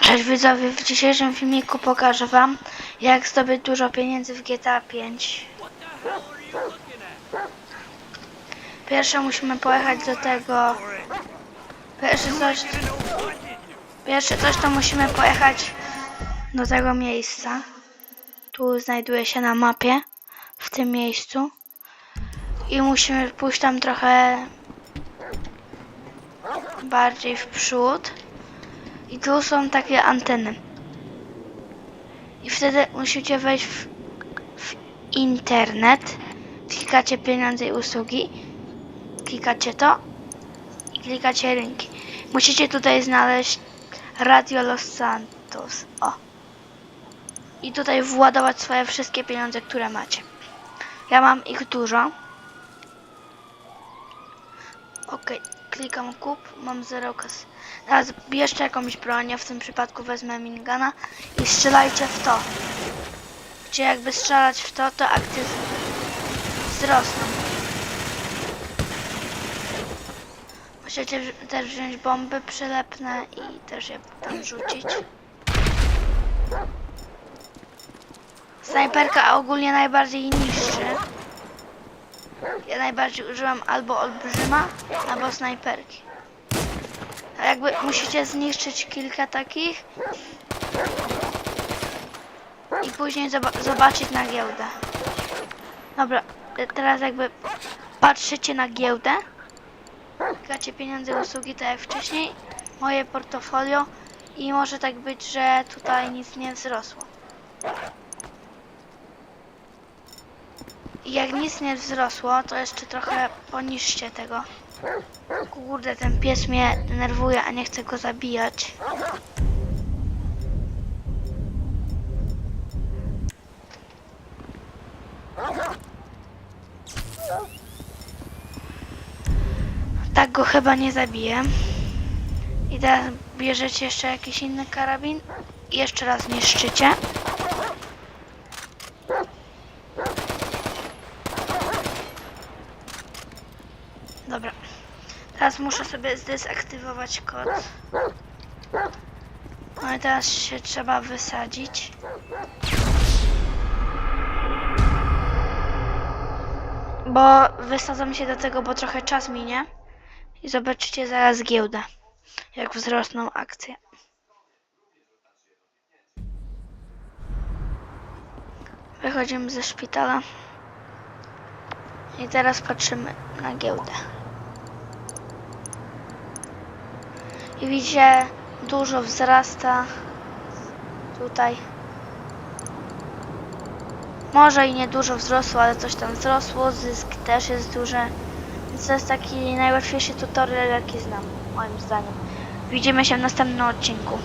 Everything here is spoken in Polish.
Cześć widzowie, w dzisiejszym filmiku pokażę wam jak zdobyć dużo pieniędzy w GTA 5 Pierwsze musimy pojechać do tego. Pierwsze coś Pierwsze coś to musimy pojechać do tego miejsca. Tu znajduje się na mapie w tym miejscu. I musimy pójść tam trochę Bardziej w przód i tu są takie anteny. I wtedy musicie wejść w, w internet. Klikacie pieniądze i usługi. Klikacie to i klikacie linki. Musicie tutaj znaleźć Radio Los Santos. O. I tutaj władować swoje wszystkie pieniądze, które macie. Ja mam ich dużo. Ok, klikam kup, mam zero kas. Teraz bierzcie jakąś broń, ja w tym przypadku wezmę minigana i strzelajcie w to. Gdzie jakby strzelać w to, to akcje wzrosną. Możecie też wziąć bomby przylepne i też je tam rzucić. Snajperka ogólnie najbardziej niszczy. Ja najbardziej używam albo olbrzyma, albo snajperki. A jakby musicie zniszczyć kilka takich i później zoba- zobaczyć na giełdę. Dobra, te- teraz jakby patrzycie na giełdę, klikacie pieniądze usługi tak jak wcześniej, moje portfolio i może tak być, że tutaj nic nie wzrosło. I jak nic nie wzrosło, to jeszcze trochę poniżcie tego. Kurde, ten pies mnie denerwuje, a nie chcę go zabijać. Tak go chyba nie zabiję. I teraz bierzecie jeszcze jakiś inny karabin i jeszcze raz niszczycie. Dobra. Teraz muszę sobie zdezaktywować kod. No i teraz się trzeba wysadzić. Bo wysadzam się do tego, bo trochę czas minie. I zobaczycie zaraz giełdę. Jak wzrosną akcje. Wychodzimy ze szpitala. I teraz patrzymy na giełdę. I widzicie, dużo wzrasta tutaj. Może i nie dużo wzrosło, ale coś tam wzrosło, zysk też jest duży. Więc to jest taki najłatwiejszy tutorial, jaki znam, moim zdaniem. Widzimy się w następnym odcinku.